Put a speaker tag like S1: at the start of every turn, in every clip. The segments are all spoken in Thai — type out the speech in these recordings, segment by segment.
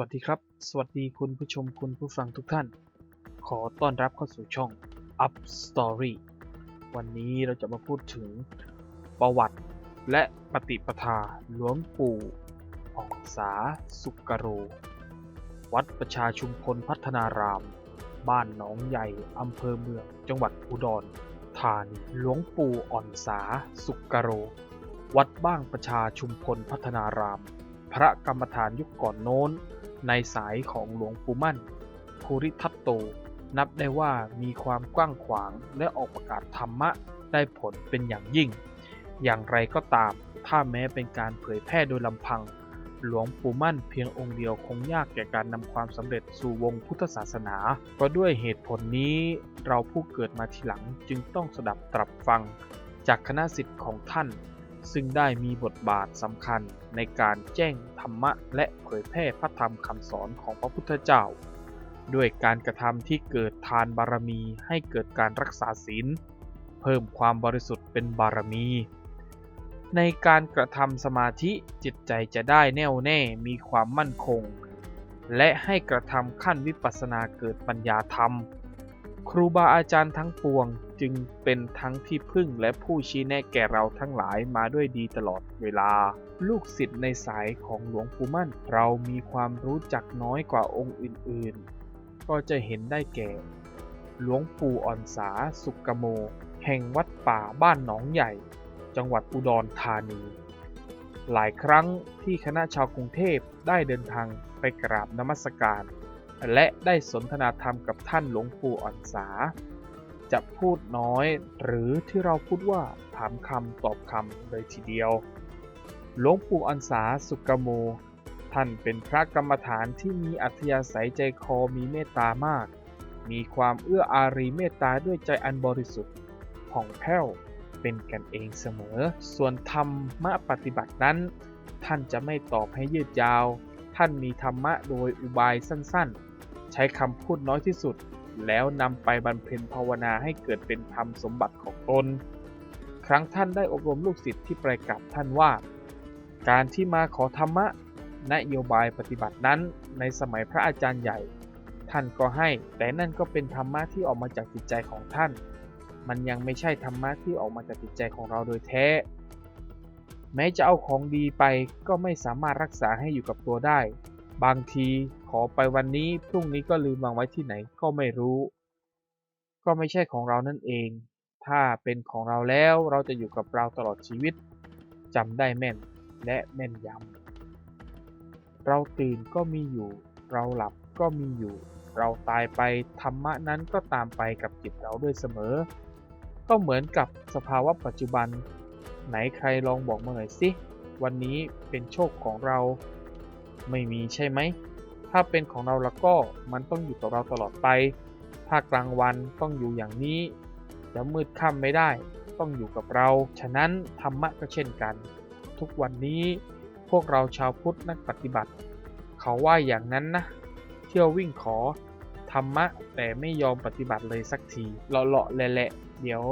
S1: วัสดีครับ สวัสดีคุณผู้ชมคุณผู้ฟังทุกท่าน ขอต้อนรับเข้าสู่ช่อง Up Story วันนี้เราจะมาพูดถึงประวัติและปฏิปทาหลวงปู่อ่องสาสุกโร วัดประชาชุมพลพัฒนาราม บ้านหนองใหญ่อำเภอเมืองจังหวัดอุดรธานีหลวงปู่อ่อนสาสุกโร วัดบ้างประชาชุมพลพัฒนาราม พระกรรมฐานยุคก่อนโน้น ในสายของหลวงปู่มั่นภูริทัตโต นับได้ว่ามีความกว้างขวางและออกประกาศธรรมะได้ผลเป็นอย่างยิ่ง อย่างไรก็ตาม ถ้าแม้เป็นการเผยแพร่โดยลำพัง หลวงปู่มั่นเพียงองค์เดียวคงยากแก่การนำความสำเร็จสู่วงพุทธศาสนาก็ด้วยเหตุผลนี้เราผู้เกิดมาทีหลังจึงต้องสดับตรับฟัง จากคณะสิทธิ์ของท่าน ซึ่งได้มีบทบาทสำคัญในการแจ้งธรรมะและเผยแพร่พระธรรมคำสอนของพระพุทธเจ้า ด้วยการกระทำที่เกิดทานบารมีให้เกิดการรักษาศีล เพิ่มความบริสุทธิ์เป็นบารมี ในการกระทำสมาธิจิตใจจะได้แน่วแน่มีความมั่นคง และให้กระทำขั้นวิปัสสนาเกิดปัญญาธรรม ครูบาอาจารย์ทั้งปวง จึงเป็นทั้งที่พึ่งและผู้ชี้แนะแก่เราทั้งหลายมาด้วยดีตลอดเวลา ลูกศิษย์ในสายของหลวงปู่มั่น เรามีความรู้จักน้อยกว่าองค์อื่นๆ ก็จะเห็นได้แก่ หลวงปู่อ่อนสาสุกโม แห่งวัดป่าบ้านหนองใหญ่ จังหวัดอุดรธานี หลายครั้งที่คณะชาวกรุงเทพได้เดินทางไปกราบนมัสการ และได้สนทนาธรรมกับท่านหลวงปู่อ่อนสา จะพูดน้อย หรือที่เราพูดว่าถามคำตอบคำเลยทีเดียว หลวงปู่อ่อนสาสุกโม ท่านเป็นพระกรรมฐานที่มีอัธยาศัยใจคอมีเมตตามาก มีความเอื้ออารีเมตตาด้วยใจอันบริสุทธิ์ผ่องแผ้วเป็นกันเองเสมอ ส่วนธรรมะปฏิบัตินั้น ท่านจะไม่ตอบให้ยืดยาว ท่านมีธรรมะโดยอุบายสั้นๆ ใช้คำพูดน้อยที่สุด แล้วนำไปบรรเพ็ญภาวนาให้เกิดเป็นธรรมสมบัติของตน ครั้งท่านได้อบรมลูกศิษย์ที่ไประกับท่านว่า การที่มาขอธรรมะนโยบายปฏิบัตินั้นในสมัยพระอาจารย์ใหญ่ ท่านก็ให้ แต่นั่นก็เป็นธรรมะที่ออกมาจากจิตใจของท่าน มันยังไม่ใช่ธรรมะที่ออกมาจากจิตใจของเราโดยแท้ แม้จะเอาของดีไปก็ไม่สามารถรักษาให้อยู่กับตัวได้ บางที ขอไปวันนี้พรุ่งนี้ก็ลืมวางไว้ที่ไหนก็ไม่รู้ ก็ไม่ใช่ของเรานั่นเอง ถ้าเป็นของเราแล้วเราจะอยู่กับเราตลอดชีวิตจำได้แม่นและแม่นยำเราตื่นก็มีอยู่ เราหลับก็มีอยู่ เราตายไปธรรมะนั้นก็ตามไปกับจิตเราด้วยเสมอ ก็เหมือนกับสภาวะปัจจุบัน ไหนใครลองบอกมาหน่อยสิวันนี้เป็นโชคของเรา ไม่มีใช่ไหม ถ้าเป็นของเราแล้วก็มันต้องอยู่กับเราตลอดไป ถ้ากลางวันต้องอยู่อย่างนี้ จะมืดค่ำไม่ได้ ต้องอยู่กับเรา ฉะนั้นธรรมะก็เช่นกัน ทุกวันนี้พวกเราชาวพุทธนักปฏิบัติ เขาว่าอย่างนั้นนะ เที่ยววิ่งขอธรรมะแต่ไม่ยอมปฏิบัติเลยสักทีเลาะๆแหละๆเดี๋ยว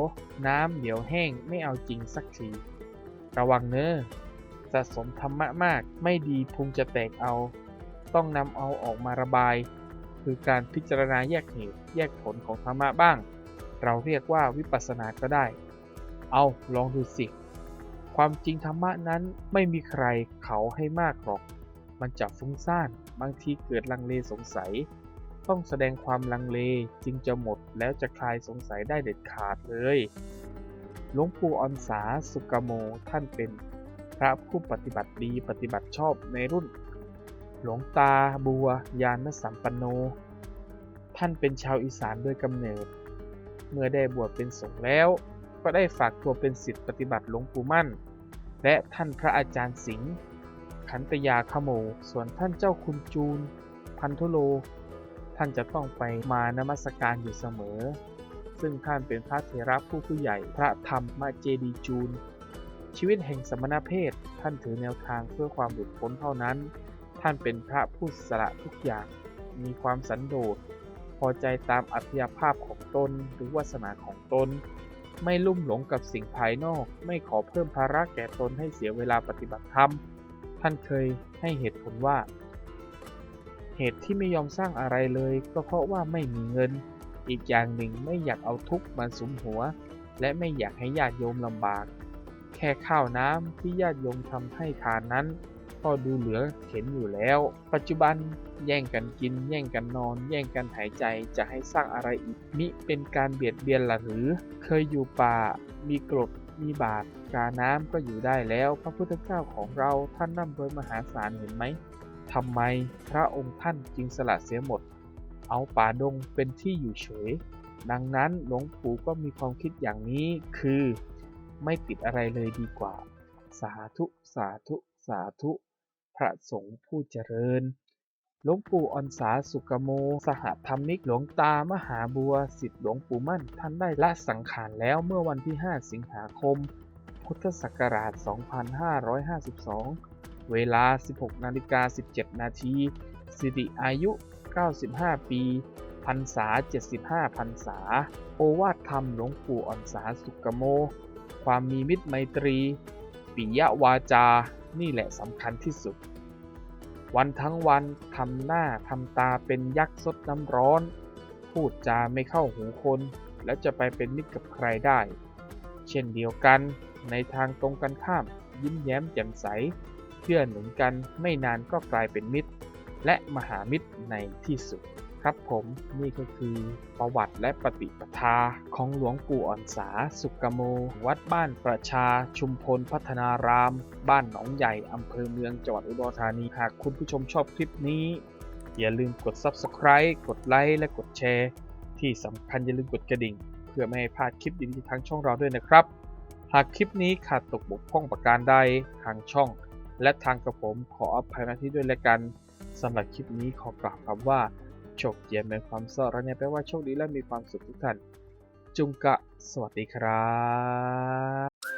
S1: น้ำเดี๋ยวแห้งไม่เอาจริงสักที ระวังเนอะสะสมธรรมะมากไม่ดีพุงจะแตกเอา ต้องนำเอาออกมาระบาย คือการพิจารณาแยกเหตุแยกผลของธรรมะบ้าง เราเรียกว่าวิปัสสนาก็ได้ เอาลองดูสิ ความจริงธรรมะนั้นไม่มีใครเขาให้มากหรอก มันจะฟุ้งซ่านบางทีเกิดลังเลสงสัย ต้องแสดงความลังเลจึงจะหมดแล้วจะคลายสงสัยได้เด็ดขาดเลยหลวงปู่ออนสาสุกโมท่านเป็นพระผู้ปฏิบัติดีปฏิบัติชอบในรุ่น หลวงตาบัวยานสัมปันโน ท่านเป็นชาวอีสานโดยกำเนิด เมื่อได้บวชเป็นสงฆ์แล้ว ก็ได้ฝากตัวเป็นศิษย์ปฏิบัติหลวงปู่มั่น และท่านพระอาจารย์สิงห์ขันตยาขโม ส่วนท่านเจ้าคุณจูน พันธุโล ท่านจะต้องไปมานมัสการอยู่เสมอ ซึ่งท่านเป็นพระเถระผู้ผู้ใหญ่พระธรรมมาเจดีจูน ชีวิตแห่งสมณเพศท่านถือแนวทางเพื่อความหลุดพ้นเท่านั้น ท่านเป็นพระผู้สละทุกอย่าง มีความสันโดษ พอใจตามอัธยาภาพของตนหรือวาสนาของตน ไม่ลุ่มหลงกับสิ่งภายนอก ไม่ขอเพิ่มภาระแก่ตนให้เสียเวลาปฏิบัติธรรม ท่านเคยให้เหตุผลว่า เหตุที่ไม่ยอมสร้างอะไรเลย ก็เพราะว่าไม่มีเงิน อีกอย่างหนึ่งไม่อยากเอาทุกข์มาสุมหัว และไม่อยากให้ญาติโยมลำบาก แค่ข้าวน้ำที่ญาติโยมทำให้ทานนั้น ก็ดูเหลือเข็นอยู่แล้ว ปัจจุบันแย่งกันกิน แย่งกันนอน แย่งกันหายใจจะให้สร้างอะไรอีกมิเป็นการเบียดเบียนหรือ เคยอยู่ป่า มีกรดมีบาทกาน้ำก็อยู่ได้แล้ว พระพุทธเจ้าของเราท่านร่ำรวยมหาศาลเห็นไหมทำไมพระองค์ท่านจึงสละเสียหมด เอาป่าดงเป็นที่อยู่เฉย ดังนั้นหลวงปู่ก็มีความคิดอย่างนี้คือ ไม่ติดอะไรเลยดีกว่า สาธุ สาธุ สาธุ พระสงฆ์ผู้เจริญ หลวงปู่อนสาสุกโม สหธรรมิกหลวงตามหาบัวสิทธิหลวงปู่มั่น ท่านได้ละสังขารแล้วเมื่อวันที่ 5 สิงหาคม พุทธศักราช 2552 เวลา 16นาฬิกา17 นาที สิริอายุ 95 ปีพรรษา 75พรรษา โอวาทธรรมหลวงปู่อ่อนสาสุกโม ความมีมิตรไมตรี ปิยวาจา นี่แหละสำคัญที่สุด วันทั้งวันทำหน้าทำตาเป็นยักษ์ซดน้ำร้อน พูดจาไม่เข้าหูคน แล้วจะไปเป็นมิตรกับใครได้ เช่นเดียวกันในทางตรงกันข้าม ยิ้มแย้มแจ่มใส เพื่อหนุนกันไม่นานก็กลายเป็นมิตร และมหามิตรในที่สุด ครับผมนี่ก็คือประวัติและปฏิปทาของหลวงปู่อ่อนสาสุกโม วัดบ้านประชาชุมพลพัฒนาราม บ้านหนองใหญ่อำเภอเมืองจังหวัดอุดรธานีหากคุณผู้ชมชอบคลิปนี้ อย่าลืมกด Subscribe กดไลค์และกดแชร์ ที่สำคัญอย่าลืมกดกระดิ่ง เพื่อไม่ให้พลาดคลิปดีๆทางช่องเราด้วยนะครับ หากคลิปนี้ขาดตกบกพร่องประการใดทางช่อง และทางกระผมขออภัยมาที่ด้วยแล้วกันสำหรับคลิปนี้ขอกล่าวคำว่า โชคเยี่ยมในความสอดและเนี่ยแปลว่าโชคดีและมีความสุขทุกท่าน จุงกะ สวัสดีครับ